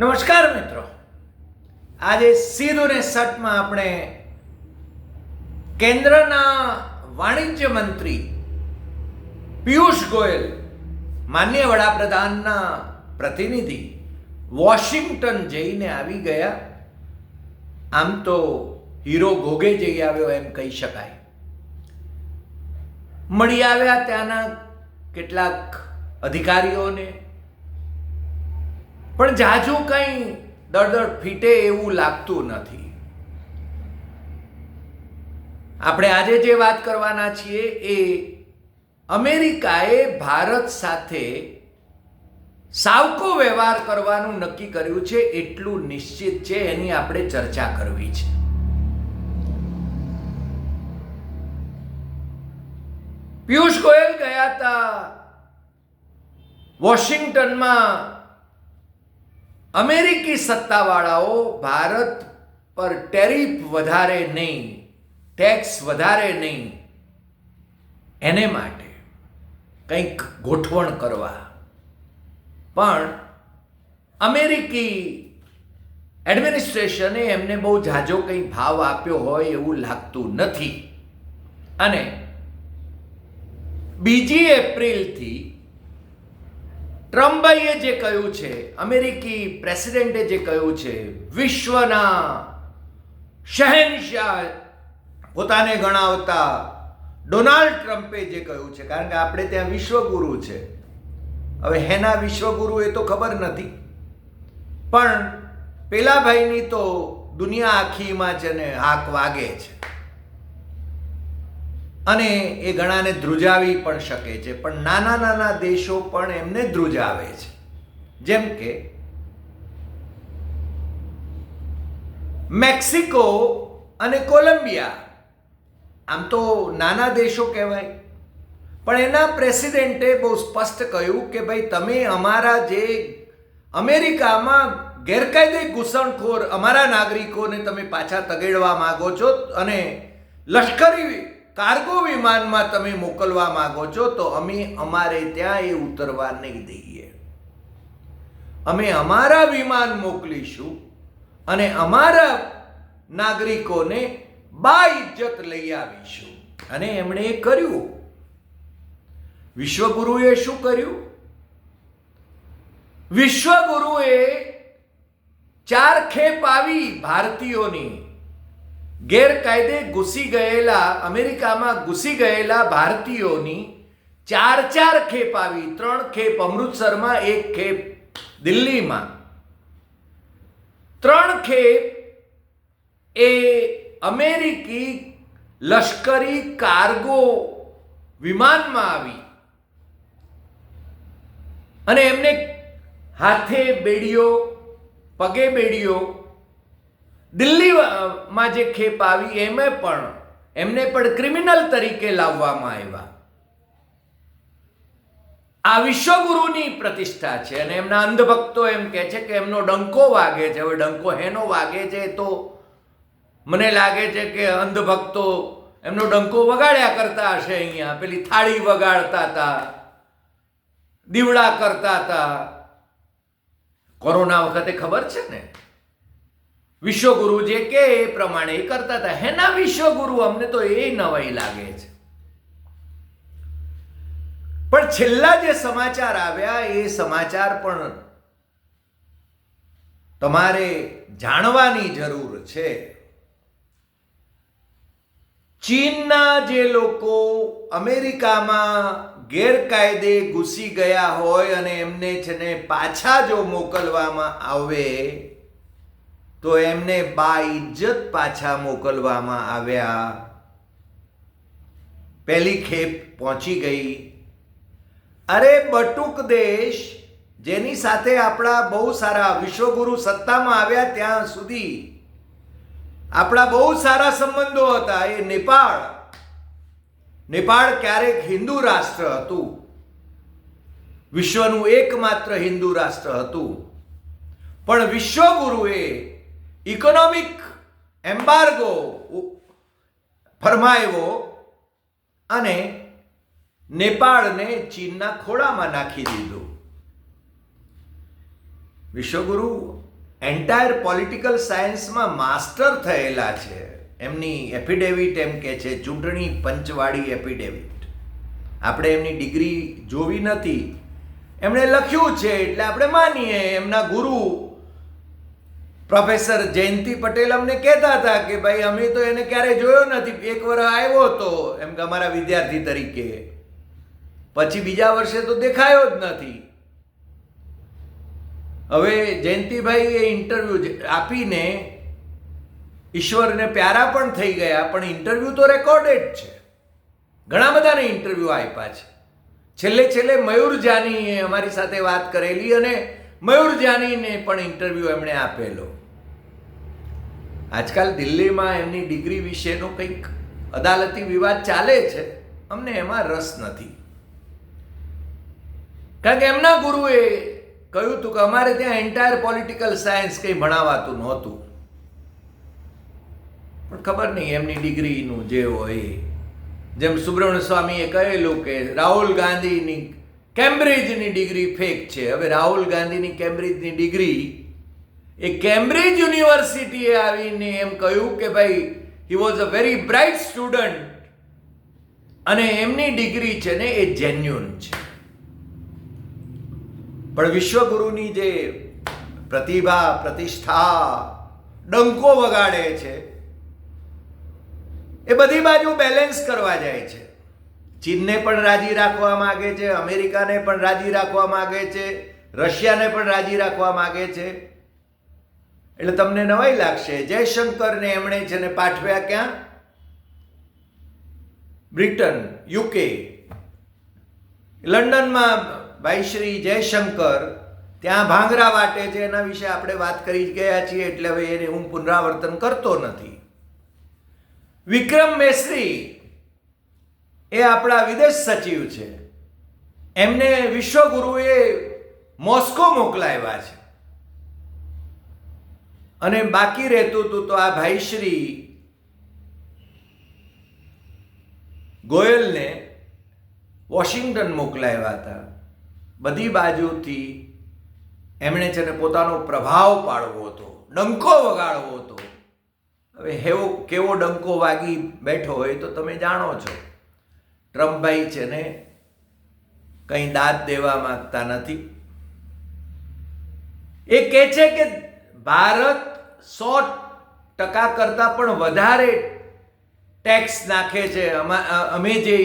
નમસ્કાર મિત્રો. આજે સીધું ને સટમાં આપણે કેન્દ્રના વાણિજ્ય મંત્રી પિયુષ ગોયલ, માન્ય વડાપ્રધાનના પ્રતિનિધિ વોશિંગ્ટન જઈને આવી ગયા. આમ તો હીરો ઘોઘે જઈ આવ્યો એમ કહી શકાય. મળી આવ્યા ત્યાંના કેટલાક અધિકારીઓને પણ જાજુ કંઈ દળદળ ફીટે એવું લાગતું નથી. આપણે આજે જે વાત કરવાના છીએ એ અમેરિકાએ ભારત સાથે સાવકો વ્યવહાર કરવાનું નક્કી કર્યું છે એટલું નિશ્ચિત છે એની આપણે ચર્ચા કરવી છે. પિયુષ ગોયલ ગયા હતા વોશિંગ્ટનમાં અમેરિકી સત્તાવાળાઓ ભારત પર ટેરિફ વધારે નહીં ટેક્સ વધારે નહીં. એને માટે કંઈક ગોઠવણ કરવા. પણ અમેરિકી એડમિનિસ્ટ્રેશને એમને બહુ ઝાઝો કંઈ ભાવ આપ્યો હોય એવું લાગતું નથી. અને બીજી એપ્રિલથી ટ્રમ્પભાઈએ જે કહ્યું છે, અમેરિકી પ્રેસિડેન્ટે જે કહ્યું છે, વિશ્વના શહેનશાહ પોતાને ગણાવતા ડોનાલ્ડ ટ્રમ્પે જે કહ્યું છે, કારણ કે આપણે ત્યાં વિશ્વગુરુ છે. હવે હેના વિશ્વગુરુ એ તો ખબર નથી. પણ પેલા ભાઈની તો દુનિયા આખીમાં છે ને હાક વાગે છે. અને એ ઘણાને ધ્રુજાવી પણ શકે છે. પણ નાના નાના દેશો પણ એમને ધ્રુજાવે છે. જેમ કે મેક્સિકો અને કોલંબિયા. આમ તો નાના દેશો કહેવાય. પણ એના પ્રેસિડેન્ટે બહુ સ્પષ્ટ કહ્યું કે ભાઈ, તમે અમારા જે અમેરિકામાં ગેરકાયદે ઘૂસણખોર અમારા નાગરિકોને તમે પાછા તગેડવા માગો છો અને લશ્કરી કાર્ગો વિમાનમાં તમે મોકલવા માંગો છો, તો અમે અમારે ત્યાં એ ઉતરવા નહીં દઈએ. અમે અમારા વિમાન મોકલીશું અને અમારા નાગરિકોને બા ઇજ્જત લઈ આવીશું. અને એમણે એ કર્યું. વિશ્વગુરુએ શું કર્યું? વિશ્વગુરુએ ચાર ખેપ આવી ભારતીયોની ગેરકાયદે ઘૂસી ગયેલા, અમેરિકામાં ઘૂસી ગયેલા ભારતીયોની ચાર ચાર ખેપ આવી. ત્રણ ખેપ અમૃતસરમાં, એક ખેપ દિલ્હીમાં. ત્રણ ખેપ એ અમેરિકી લશ્કરી કાર્ગો વિમાનમાં આવી. અને એમને હાથે બેડીઓ પગે બેડીઓ દિલ્હીમાં જે ખેપ આવી, એમે પણ, એમને પણ ક્રિમિનલ તરીકે લાવવામાં આવ્યા. આ વિશ્વગુરુની પ્રતિષ્ઠા છે અને એમના અંધભક્તો એમ કહે છે કે એમનો ડંકો વાગે છે. હવે ડંકો હેનો વાગે છે તો મને લાગે છે કે અંધભક્તો એમનો ડંકો વગાડ્યા કરતા હશે અહીંયા. પેલી થાળી વગાડતા હતા, દીવડા કરતા હતા. કોરોના વખતે ખબર છે ને? વિશ્વગુરુ જે કે એ પ્રમાણે કરતા હતા. હેના વિશ્વગુરુ અમને તો એ નવાઈ લાગે છે. પણ છેલ્લા જે સમાચાર આવ્યા, એ સમાચાર પણ તમારે જાણવાની જરૂર છે. ચીનના જે લોકો અમેરિકામાં ગેરકાયદે ઘૂસી ગયા હોય અને એમને છે ને પાછા જો મોકલવામાં આવે તો એમને બા ઇજ્જત પાછા મોકલવામાં આવ્યા. પહેલી ખેપ પહોંચી ગઈ. અરે બટુક દેશ, જેની સાથે આપણા બહુ સારા વિશ્વગુરુ સત્તામાં આવ્યા ત્યાં સુધી. આપણા બહુ સારા સંબંધો હતા, એ નેપાળ. નેપાળ ક્યારેક હિન્દુ રાષ્ટ્ર હતું. વિશ્વનું એકમાત્ર હિન્દુ રાષ્ટ્ર હતું. પણ વિશ્વગુરુએ ઇકોનોમિક એમ્બાર્ગો ફરમાવ્યો અને નેપાળને ચીનના ખોળામાં નાખી દીધું. વિશ્વગુરુ એન્ટાયર પોલિટિકલ સાયન્સમાં માસ્ટર થયેલા છે. એમની એફિડેવિટ એમ કે છે, ચૂંટણી પંચવાળી એફિડેવિટ આપણે એમની ડિગ્રી જોવી નથી. એમણે લખ્યું છે એટલે આપણે માનીએ, એમના ગુરુ પ્રોફેસર જયંતિ પટેલ અમને કહેતા હતા કે ભાઈ, અમે તો એને ક્યારે જોયો નથી. એક વાર આવ્યો હતો, એમ કે અમારા વિદ્યાર્થી તરીકે. પછી બીજા વર્ષે તો દેખાયો જ નથી. હવે જયંતિભાઈ એ ઇન્ટરવ્યૂ આપીને ઈશ્વરને પ્યારા પણ થઈ ગયા, પણ ઇન્ટરવ્યૂ તો રેકોર્ડેડ છે. ઘણા બધાને ઇન્ટરવ્યૂ આપ્યા છે. છેલ્લે છેલ્લે મયુર જાનીએ અમારી સાથે વાત કરેલી અને મયુર જાનીને પણ ઇન્ટરવ્યૂ એમણે આપેલો. આજકાલ દિલ્હીમાં એમની ડિગ્રી વિશેનો કંઈક અદાલતી વિવાદ ચાલે છે, અમને એમાં રસ નથી. કારણ કે એમના ગુરુએ કહ્યું હતું કે અમારે ત્યાં એન્ટાયર પોલિટિકલ સાયન્સ કંઈ ભણાવાતું નહોતું. પણ ખબર નહીં એમની ડિગ્રીનું જે હોય. જેમ સુબ્રમણ્ય સ્વામીએ કહેલું કે રાહુલ ગાંધીની કેમ્બ્રિજની ડિગ્રી ફેક છે. હવે રાહુલ ગાંધીની કેમ્બ્રિજની ડિગ્રી, એ કેમ્બ્રિજ યુનિવર્સિટીએ આવીને એમ કહ્યું કે ભાઈ he was a very bright student અને એમની ડિગ્રી છે ને એ જેન્યુન છે. પણ વિશ્વગુરુની જે પ્રતિભા, પ્રતિષ્ઠા, ડંકો વગાડે છે, એ બધી બાજુ બેલેન્સ કરવા જાય છે. ચીનને પણ રાજી રાખવા માગે છે, અમેરિકાને પણ રાજી રાખવા માગે છે, રશિયાને પણ રાજી રાખવા માગે છે. એટલે તમને નવાઈ લાગશે, જયશંકરને એમણે છે ને પાઠવ્યા ક્યાં? Britain, UK. લંડનમાં ભાઈ શ્રી જયશંકર ત્યાં ભાંગરા વાટે છે, એના વિશે આપણે વાત કરી ગયા છીએ, એટલે હવે એને હું પુનરાવર્તન કરતો નથી. વિક્રમ મેશ્રી એ આપણા વિદેશ સચિવ છે. એમને વિશ્વગુરુએ મોસ્કો મોકલાવ્યા છે. અને બાકી રહેતું હતું તો આ ભાઈશ્રી ગોયલને વોશિંગ્ટન મોકલાવ્યા હતા. બધી બાજુથી એમણે છે ને પોતાનો પ્રભાવ પાડવો હતો, ડંકો વગાડવો હતો. હવે હેવો કેવો ડંકો વાગી બેઠો હોય તો તમે જાણો છો. ટ્રમ્પભાઈ છે ને કંઈ દાદ દેવા માંગતા નથી. એ કહે છે કે ભારત સો ટકા કરતાં પણ વધારે ટેક્સ નાખે છે. અમે જે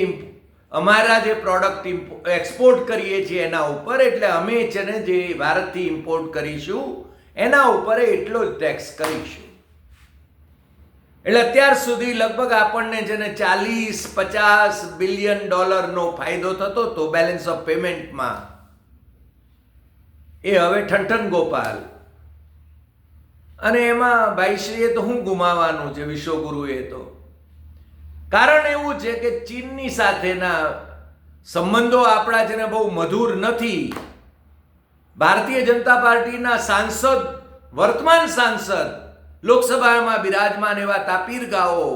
અમારા જે પ્રોડક્ટ એક્સપોર્ટ કરીએ છીએ એના ઉપર, એટલે અમે છે ને જે ભારતથી ઇમ્પોર્ટ કરીશું, એના ઉપર એટલો જ ટેક્સ કરીશું. એટલે અત્યાર સુધી લગભગ આપણને જેને ચાલીસ, પચાસ બિલિયન ડોલરનો ફાયદો થતો હતો બેલેન્સ ઓફ પેમેન્ટમાં એ હવે ઠંઠન ગોપાલ. અને એમાં ભાઈશ્રીએ તો શું ગુમાવાનું છે, વિશ્વગુરુએ તો. કારણ એવું છે કે ચીનની સાથેના સંબંધો આપણા જેને બહુ મધુર નથી. ભારતીય જનતા પાર્ટીના સાંસદ, વર્તમાન સાંસદ લોકસભામાં બિરાજમાન એવા તાપીર ગાઓ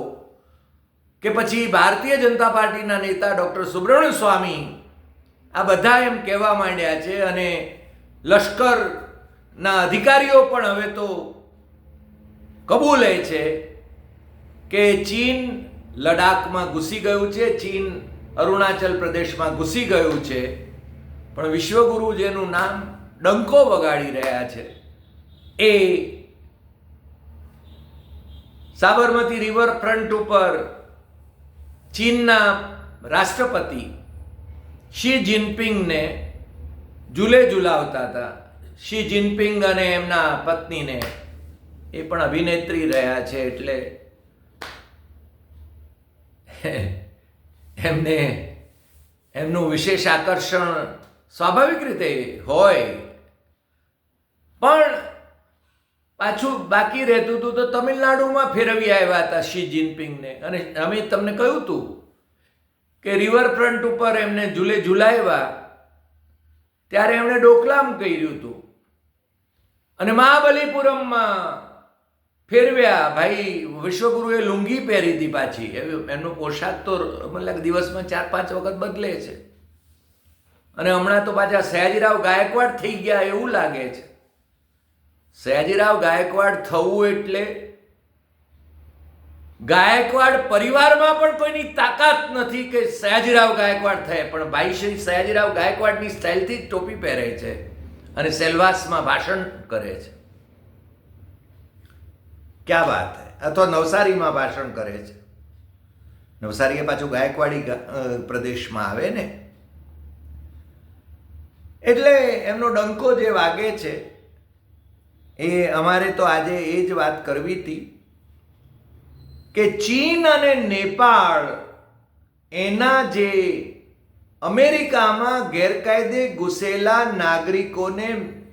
કે પછી ભારતીય જનતા પાર્ટીના નેતા ડૉક્ટર સુબ્રમણ્ય સ્વામી આ બધા એમ કહેવા માંડ્યા છે અને લશ્કરના અધિકારીઓ પણ હવે તો કબૂલે છે કે ચીન લડાખમાં ઘૂસી ગયું છે, ચીન અરુણાચલ પ્રદેશમાં ઘૂસી ગયું છે. પણ વિશ્વગુરુ જેનું નામ ડંકો વગાડી રહ્યા છે. એ સાબરમતી રિવરફ્રન્ટ ઉપર ચીનના રાષ્ટ્રપતિ શી જિનપિંગને ઝૂલે ઝુલાવતા હતા. શી જિનપિંગ અને એમના પત્નીને એ પણ અભિનેત્રી રહ્યા છે એટલે એમને એમનું વિશેષ આકર્ષણ સ્વાભાવિક રીતે હોય. પણ પાછું બાકી રહેતું હતું તો તમિલનાડુમાં ફેરવી આવ્યા હતા શી જિનપિંગને. અને અમે તમને કહ્યું હતું કે રિવરફ્રન્ટ ઉપર એમને ઝૂલે ઝુલાવ્યા, ત્યારે એમણે ડોકલામ કર્યું હતું અને મહાબલીપુરમમાં ફેરવ્યા. ભાઈ, વિશ્વગુરુએ લુંગી પહેરી હતી પાછી. એમનો પોશાક તો મતલબ દિવસમાં ચાર, પાંચ વખત બદલે છે. અને હમણાં તો પાછા સયાજીરાવ ગાયકવાડ થઈ ગયા એવું લાગે છે. સયાજીરાવ ગાયકવાડ થવું એટલે ગાયકવાડ પરિવારમાં પણ કોઈની તાકાત નથી કે સયાજીરાવ ગાયકવાડ થાય, પણ ભાઈ શ્રી સયાજીરાવ ગાયકવાડની સ્ટાઇલથી જ ટોપી પહેરે છે અને સેલવાસમાં ભાષણ કરે છે. ક્યાં વાત હે? અથવા નવસારીમાં ભાષણ કરે છે. નવસારી એ પાછું ગાયકવાડી પ્રદેશમાં આવે ને? એટલે એમનો ડંકો જે વાગે છે એ અમારે તો આજે એ જ વાત કરવી હતી કે ચીન અને નેપાળ એના જે અમેરિકામાં ગેરકાયદે ઘૂસેલા નાગરિકોને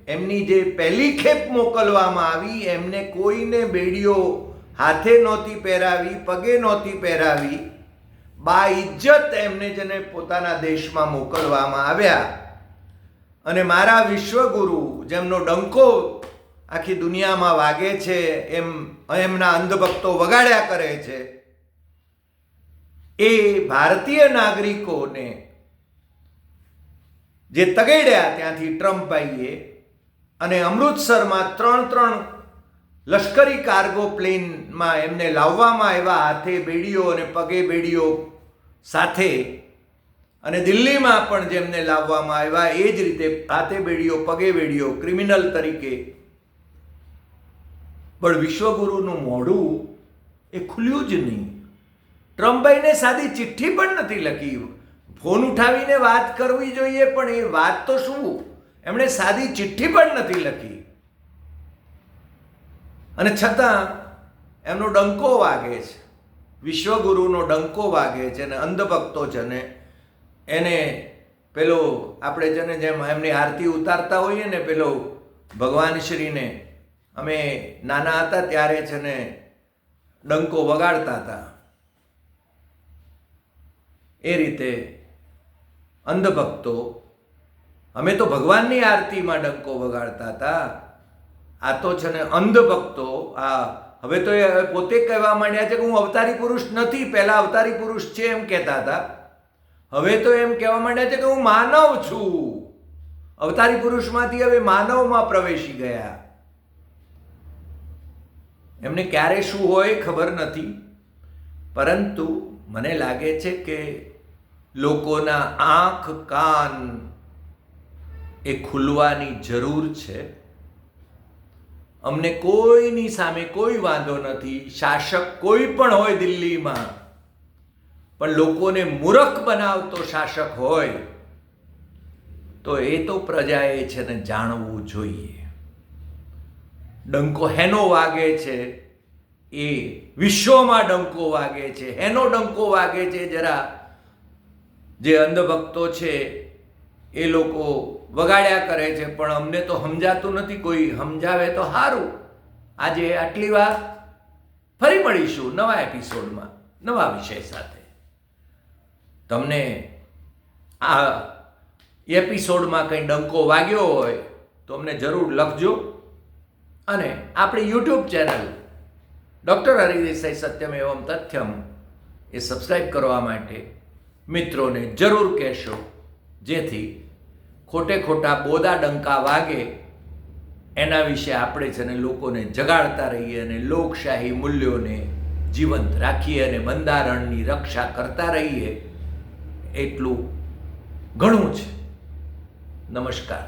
એમની જે પહેલી ખેપ મોકલવામાં આવી, એમને કોઈને બેડીઓ હાથે નહોતી પહેરાવી, પગે નહોતી પહેરાવી, બા ઇજ્જત એમને જેને પોતાના દેશમાં મોકલવામાં આવ્યા. અને મારા વિશ્વગુરુ, જેમનો ડંકો આખી દુનિયામાં વાગે છે એમ એમના અંધભક્તો વગાડ્યા કરે છે. એ ભારતીય નાગરિકોને જે તગેડ્યા ત્યાંથી ટ્રમ્પભાઈએ અને અમૃતસરમાં ત્રણ ત્રણ લશ્કરી કાર્ગો પ્લેનમાં એમને લાવવામાં આવ્યા હાથે બેડીઓ અને પગે બેડીઓ સાથે અને દિલ્હીમાં પણ જેમને લાવવામાં આવ્યા એ જ રીતે હાથે બેડીઓ, પગે બેડીઓ, ક્રિમિનલ તરીકે પણ વિશ્વગુરુનું મોઢું એ ખુલ્યું જ નહીં. ટ્રમ્પભાઈને સાદી ચિઠ્ઠી પણ નથી લખી. ફોન ઉઠાવીને વાત કરવી જોઈએ, પણ એ વાત તો શું? એમણે સાદી ચિઠ્ઠી પણ નથી લખી. અને છતાં એમનો ડંકો વાગે છે. વિશ્વગુરુનો ડંકો વાગે છે અને અંધભક્તો છે ને એને પેલો આપણે છે ને જેમ એમની આરતી ઉતારતા હોઈએ ને, પેલો ભગવાન શ્રીને અમે નાના હતા ત્યારે છે ને ડંકો વગાડતા હતા. એ રીતે અંધભક્તો અમે તો ભગવાનની આરતીમાં ડંકો વગાડતા હતા. આ તો છે ને અંધભક્તો, આ હવે તો એ પોતે કહેવા માંડ્યા છે કે હું અવતારી પુરુષ નથી, પહેલા અવતારી પુરુષ છે એમ કહેતા હતા. હવે તો એમ કહેવા માંડ્યા છે કે હું માનવ છું. અવતારી પુરુષમાંથી હવે માનવમાં પ્રવેશી ગયા. એમને ક્યારે શું હોય ખબર નથી, પરંતુ મને લાગે છે કે લોકોના આંખ, કાન એ ખુલવાની જરૂર છે. અમને કોઈની સામે કોઈ વાંધો નથી, શાસક કોઈ પણ હોય દિલ્હીમાં, પણ લોકોને મૂરખ બનાવતો શાસક હોય, તો એ તો પ્રજાએ છે ને જાણવું જોઈએ. ડંકો હેનો વાગે છે, એ વિશ્વમાં ડંકો વાગે છે. હેનો ડંકો વાગે છે જરા. જે અંધભક્તો છે, એ લોકો વગાડ્યા કરે છે, પણ અમને તો સમજાતું નથી કોઈ. સમજાવે તો સારું આજે આટલી વાત ફરી મળીશું નવા એપિસોડમાં, નવા વિષય સાથે. તમને આ એપિસોડમાં કંઈ ડંકો વાગ્યો હોય તો અમને જરૂર લખજો. અને આપણી યુટ્યુબ ચેનલ ડૉક્ટર હરિદેસાઈ સત્યમ એવમ તથ્યમ એ સબસ્ક્રાઈબ કરવા માટે મિત્રોને જરૂર કહેશો, જેથી ખોટે ખોટા બોદા ડંકા વાગે એના વિશે આપણે છે ને લોકોને જગાડતા રહીએ અને લોકશાહી મૂલ્યોને જીવંત રાખીએ અને બંધારણની રક્ષા કરતા રહીએ, એટલું ઘણું છે નમસ્કાર.